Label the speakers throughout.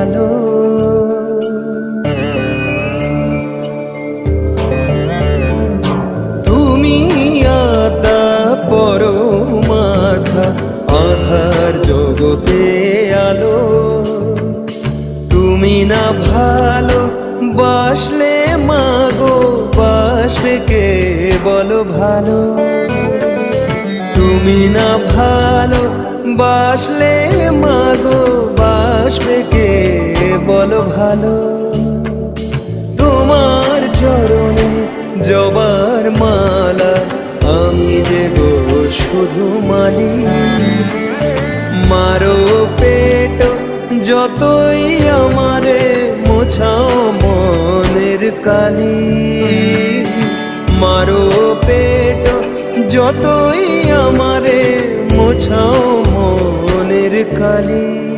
Speaker 1: আলো তুমি আদা পরমাধা আধার জগতে আলো। তুমি না ভালো বাসলে মাগো, বাসবে কে বলো ভালো? তুমি না ভালো বাসলে মাগো বাসবে কে বলো ভালো। তোমার চরণে জবার মালা, আমি যে গো শুধু মালি। মারো পেট যতই আমারে, মোছাও মনের কালি। মারো পেট যতই আমারে, মোছাও মনের কালি।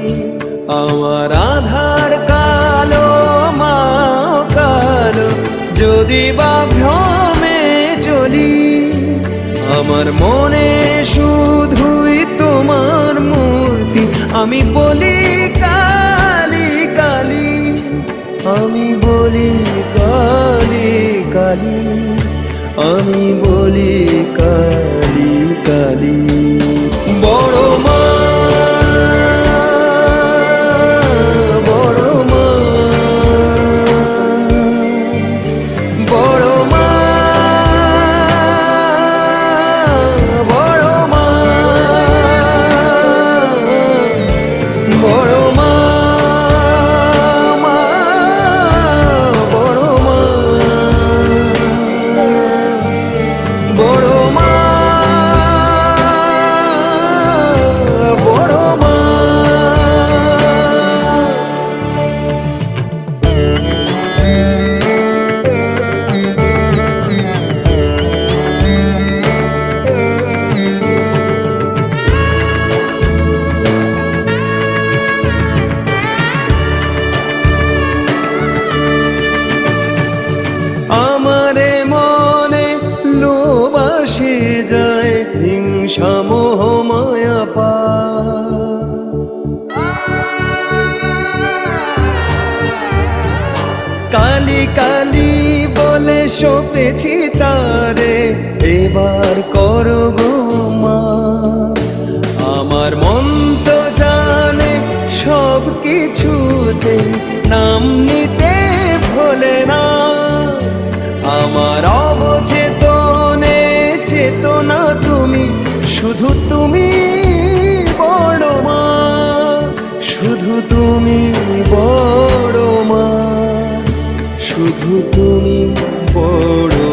Speaker 1: আমার আধার কালো, মা কালো, যদি বা ভ্রমে চলি, আমার মনে শুধুই তোমার মূর্তি। আমি বলি, কালি কালি, আমি বলি, কালি কালি, আমি বলি, কালি কালি। এবার করো গো মা। আমার মন তো জানে সব কিছুতে নাম নিতে ভোলে না। আমার অবচেতনে চেতনা তুমি, শুধু তুমি বড় মা। শুধু তুমি বড় মা। শুধু তুমি বড়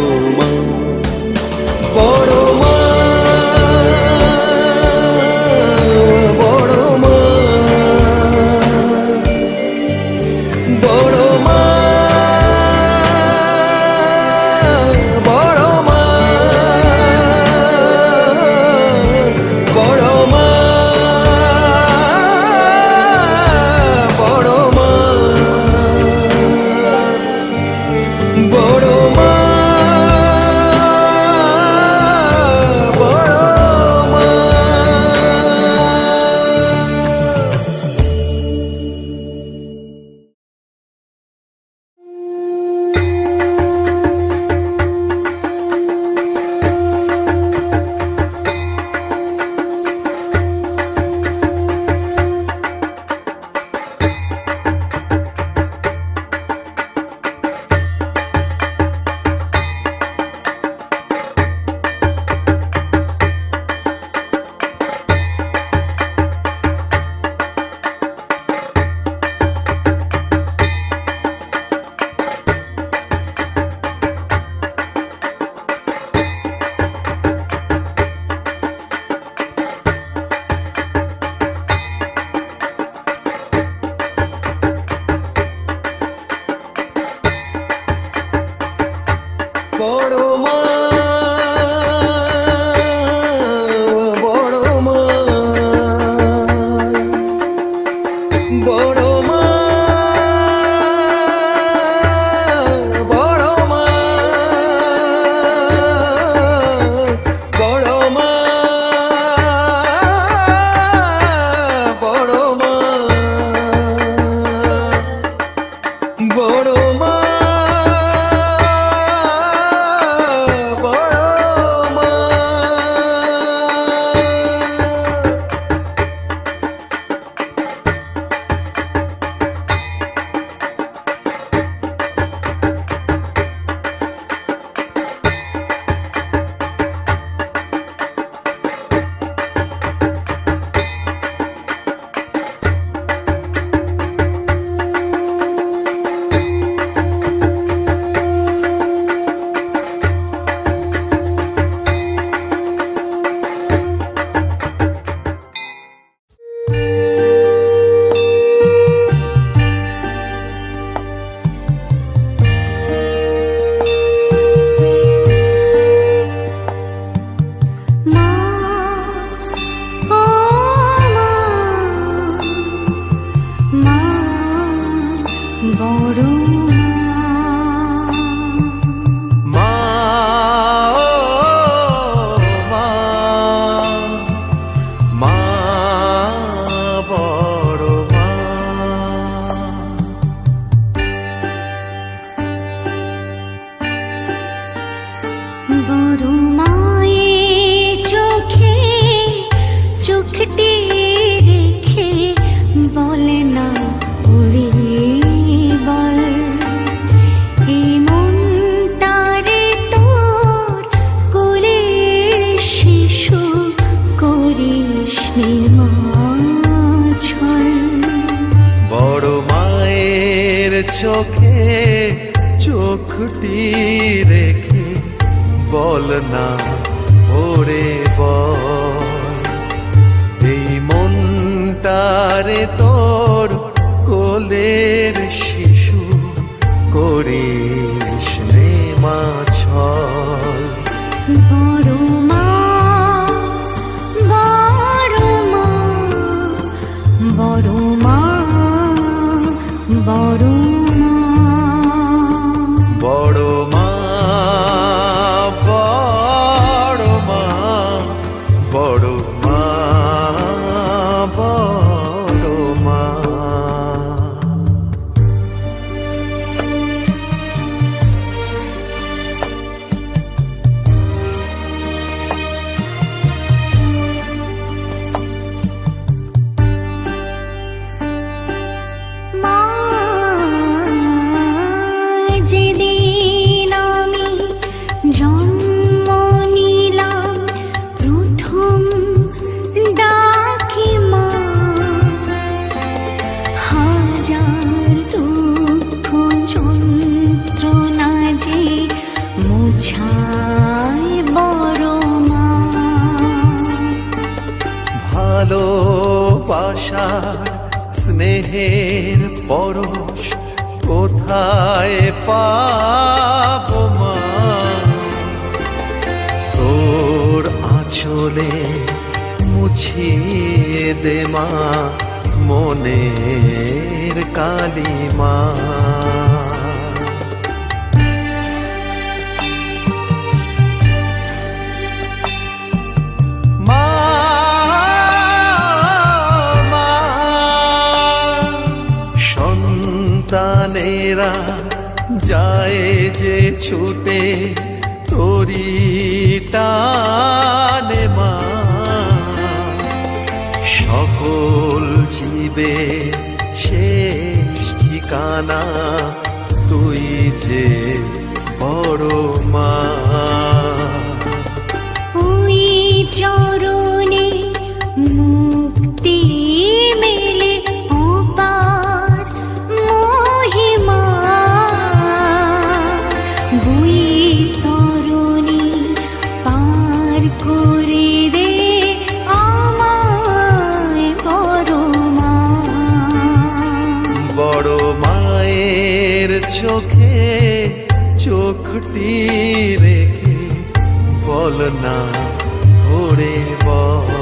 Speaker 2: ওরে বল এই তোর কোলের শিশু করে মা মনের কালিমা মা। যায় যে ছুটে তোরি মা। সকল জীবে শেষ ঠিকানা তুই যে বড় মা।
Speaker 3: চরণে মু
Speaker 2: মুখটি রেখে বল না ওরে বল।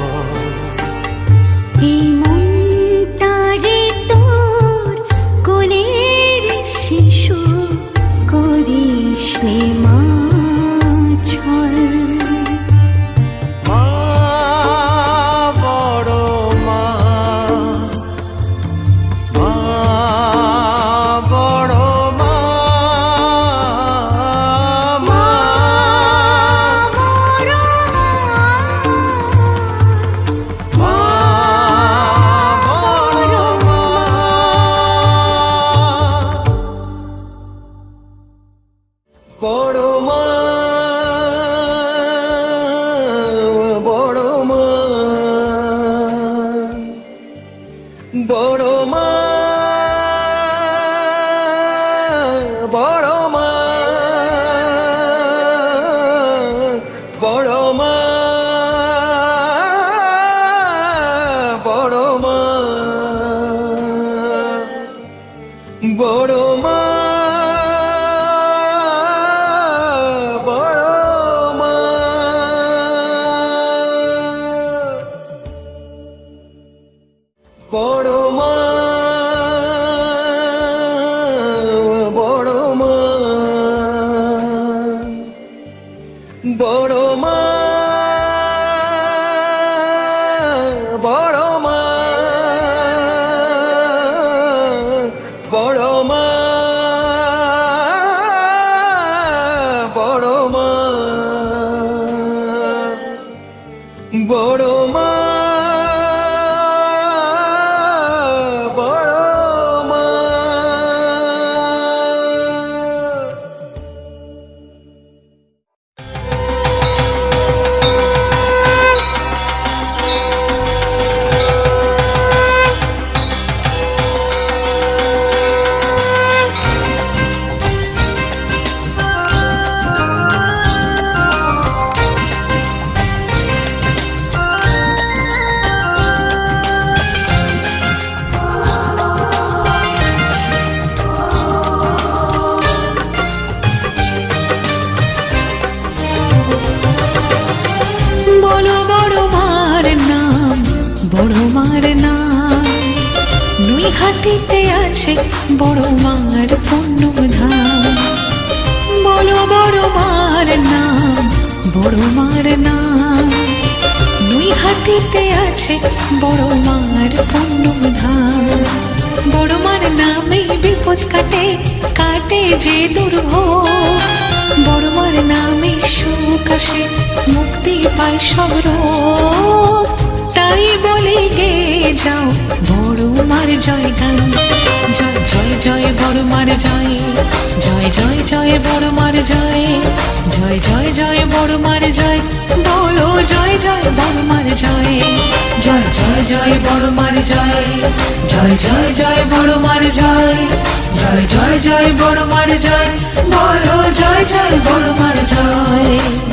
Speaker 4: আছে বড় মার পুণ্য ধাম। বড় মার নামে বিপদ কাটে কাটে যে দুর্ভোগ। বড় মার নামে সুখ আসে, মুক্তি পায় সব রোগ। তাই বলে গে যাও, বড় মার জয় গান। জয় জয় জয়, বড় মার জয়। জয় জয় জয়, বড় মার জয়। জয় জয় জয়, বড় মার জয়। বলো জয় জয় বড় মার জয়। জয় জয় জয় বড় মার জয়। জয় জয় জয় বড় মার জয়। জয় জয় জয় বড় মার জয়। বলো জয় জয় বড় মার জয়।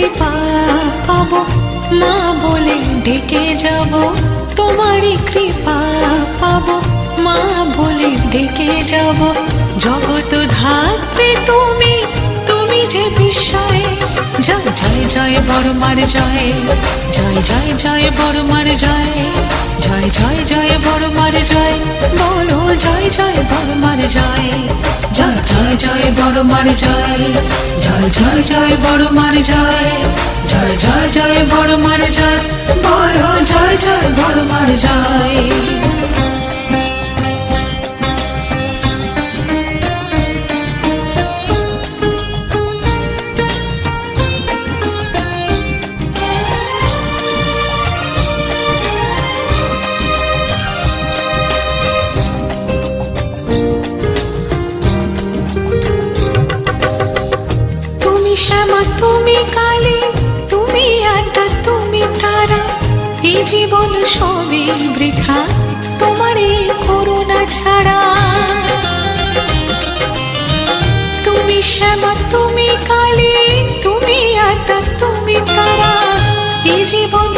Speaker 4: কৃপা পাবো মা বলে ডেকে যাব, তোমারই কৃপা পাবো, মা বলে ডেকে যাব। জগত ধাত্রী তুমি তুমি যে বিস্ময়ে জয় জয় জয় বড় মার জয় জয় জয় জয় বড় মার জয় জয় জয় জয় বড় মার জয় বলো জয় জয় বড় মার জয় জয় জয় জয় বড় মার জয় জয় জয় জয় বড় মার জয় জয় জয় জয় বড় মার জয় বলো জয় জয় বড় মার জয়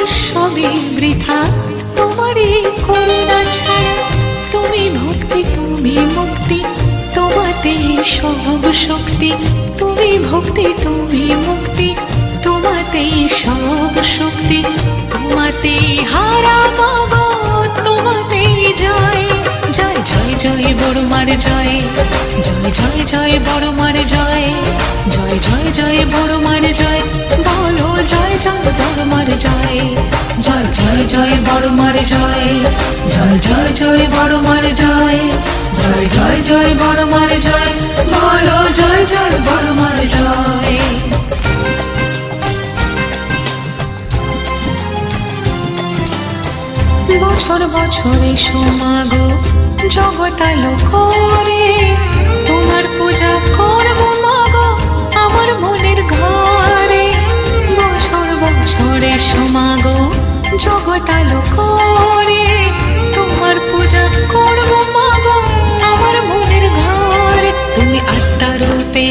Speaker 4: সবই বৃথা। তোমার এই করুণা ছাড়া তুমি ভক্তি, তুমি মুক্তি। তোমাতে সব শক্তি। তুমি ভক্তি, তুমি মুক্তি। তোমাতে সব শক্তি। তোমাতে হারা পাবো তোমাতে জয়। জয় জয় জয়, বড় মার জয়। জয় জয় জয় বড় মার জয় জয় জয় জয় বড় মার জয় বলো জয় জয় বড় মার জয় জয় জয় জয় বড় মার জয় জয় জয় জয় বড় মার জয় জয় জয় জয় বড় মার জয় বলো জয় জয় বড় মার জয় বছর বছরে সমাগো জগতালো করে তোমার পূজা করব মাগো আমার মনের ঘরে বছর বছরে সমাগো জগতালো করে। তোমার পূজা করব মাগো আমার মনের ঘরে তুমি আত্মা রূপে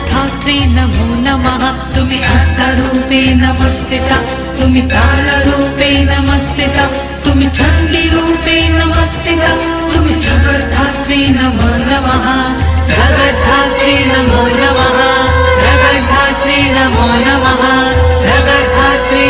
Speaker 4: তুমি জগদ্ধাত্রে নমো নমঃ তুমি আত্মরূপে নমস্তিতা তুমি তাররূপে নমস্তিতা তুমি চণ্ডী রূপে নমস্তিতা তুমি জগদ্ধাত্রে নমো নমঃ জগদ্ধাত্রে নমো নমঃ জগদ্ধাত্রে নমো নমঃ জগদ্ধাত্রে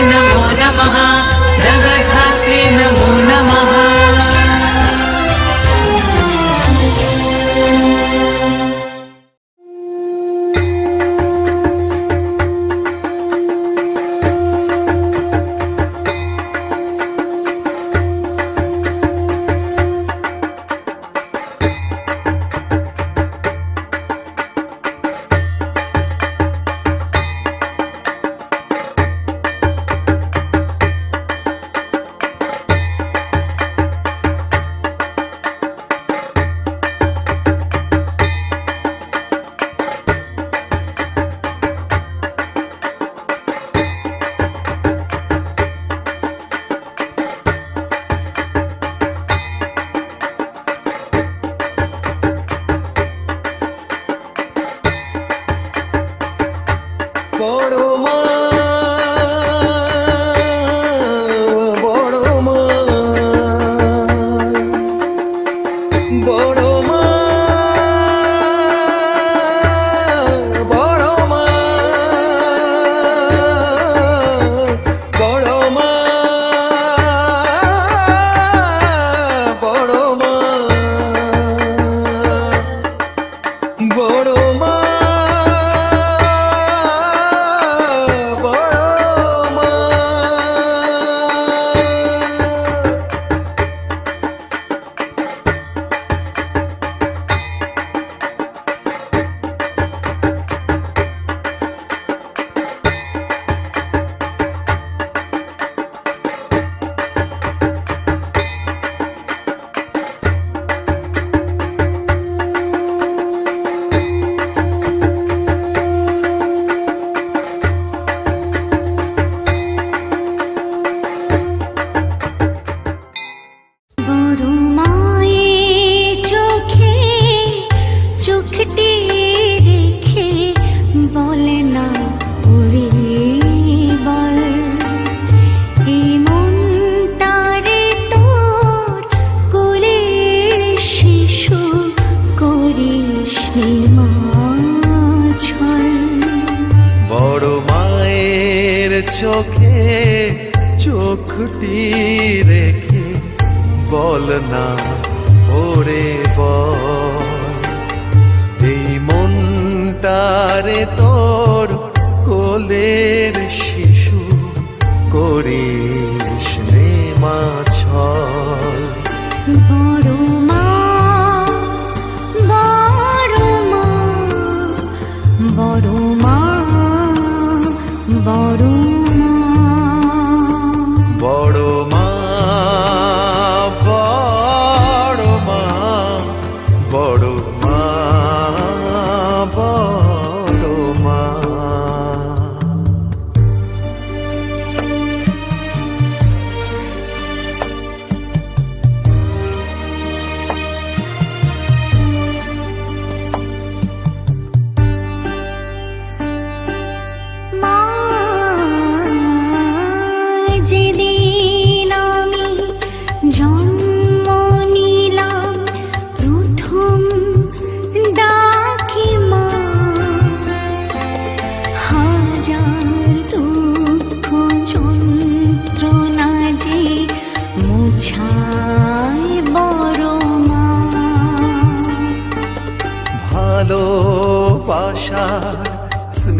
Speaker 2: তারে
Speaker 3: তোর
Speaker 2: কোলে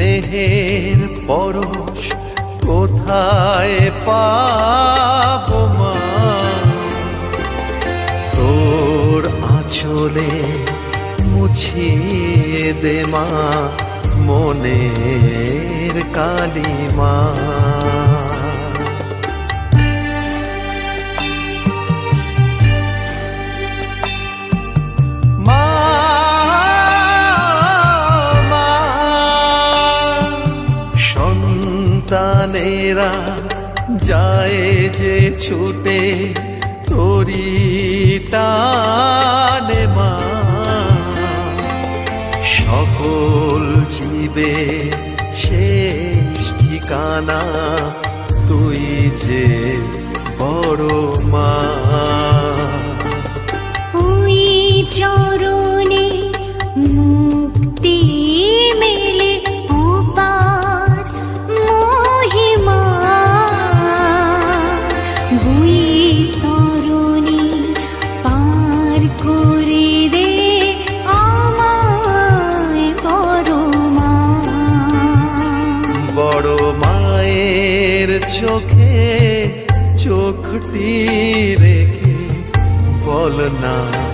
Speaker 2: স্নেহের পরশ কোথায় পাব মা? তোর আঁচলে মুছিয়ে দে মা মনের কালিমা। প্রাণেরা যায় যে ছুটে তোরি মা। সকল জীবে শেষ ঠিকানা তুই যে বড় মা।
Speaker 3: চরণে মুক্তি মে ना